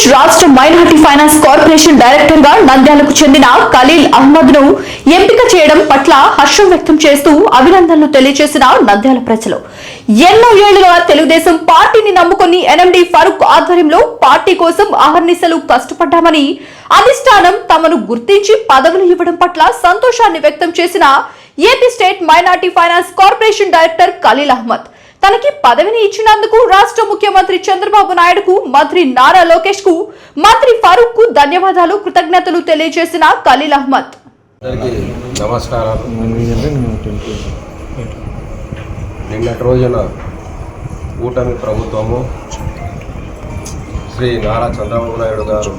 ఆంధ్రప్రదేశ్ రాష్ట్ర minority finance corporation డైరెక్టర్గా నంద్యాలకు చెందిన ఖలీల్ అహ్మద్ను ఎంపిక చేయడం పట్ల హర్షం వ్యక్తం చేస్తూ అభినందనలు తెలియజేసిన నంద్యాల ప్రజలు. ఎన్నో ఏళ్ళుగా తెలుగుదేశం పార్టీని నమ్ముకుని ఎన్ఎండి ఫరూక్ ఆధ్వర్యంలో పార్టీ కోసం అహర్నిశలు కష్టపడ్డామని అధిష్టానం తమను గుర్తించి పదవులు ఇవ్వడం పట్ల సంతోషాన్ని వ్యక్తం చేసిన AP state minority finance corporation director Khaleel Ahmed. తనకి పదవిని ఇచ్చినందుకు రాష్ట్ర ముఖ్యమంత్రి చంద్రబాబు నాయుడుకు మంత్రి నారా లోకేష్కు మంత్రి ఫరూక్కు ధన్యవాదాలు కృతజ్ఞతలు తెలియజేసిన ఖలీల్ అహ్మద్. నమస్కారాలు. నిన్నటి రోజున కూటమి ప్రభుత్వము శ్రీ నారా చంద్రబాబు నాయుడు గారు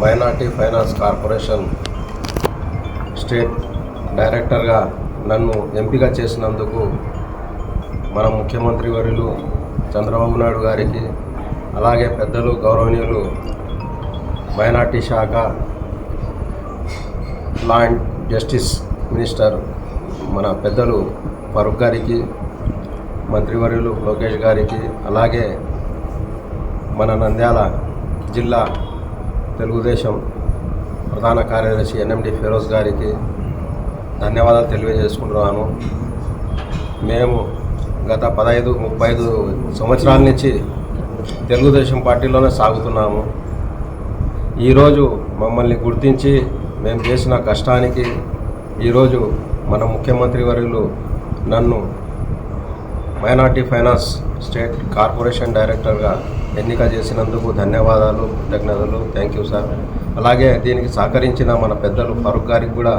మైనార్టీ ఫైనాన్స్ కార్పొరేషన్ స్టేట్ డైరెక్టర్గా నన్ను ఎంపిక చేసినందుకు మన ముఖ్యమంత్రి వర్యులు చంద్రబాబు నాయుడు గారికి అలాగే పెద్దలు గౌరవనీయులు మైనార్టీ శాఖ లా అండ్ జస్టిస్ మినిస్టర్ మన పెద్దలు ఫరూక్ గారికి మంత్రివర్యులు లోకేష్ గారికి అలాగే మన నంద్యాల జిల్లా తెలుగుదేశం ప్రధాన కార్యదర్శి ఎన్ఎండి ఫిరోజ్ గారికి ధన్యవాదాలు తెలియజేసుకుంటున్నాను. మేము గత పదహైదు ముప్పై ఐదు సంవత్సరాల నుంచి తెలుగుదేశం పార్టీలోనే సాగుతున్నాము. ఈరోజు మమ్మల్ని గుర్తించి మేము చేసిన కష్టానికి ఈరోజు మన ముఖ్యమంత్రి వర్యులు నన్ను మైనార్టీ ఫైనాన్స్ స్టేట్ కార్పొరేషన్ డైరెక్టర్గా ఎన్నిక చేసినందుకు ధన్యవాదాలు కృతజ్ఞతలు. Thank you sir. అలాగే దీనికి సహకరించిన మన పెద్దలు ఫరూక్ గారికి కూడా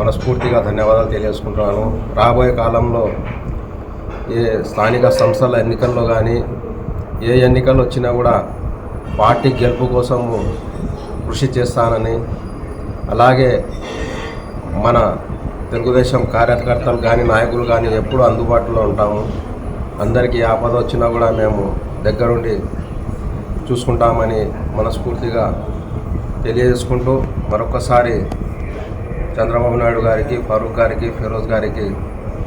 మనస్ఫూర్తిగా ధన్యవాదాలు తెలియజేసుకుంటున్నాను. రాబోయే కాలంలో ఏ స్థానిక సంస్థల ఎన్నికల్లో కానీ ఏ ఎన్నికలు వచ్చినా కూడా పార్టీ గెలుపు కోసం కృషి చేస్తానని అలాగే మన తెలుగుదేశం కార్యకర్తలు కానీ నాయకులు కానీ ఎప్పుడూ అందుబాటులో ఉంటాము. అందరికీ ఆపద వచ్చినా కూడా మేము దగ్గరుండి చూసుకుంటామని మనస్ఫూర్తిగా తెలియజేసుకుంటూ మరొకసారి చంద్రబాబు నాయుడు గారికి ఫరూక్ గారికి ఫిరోజ్ గారికి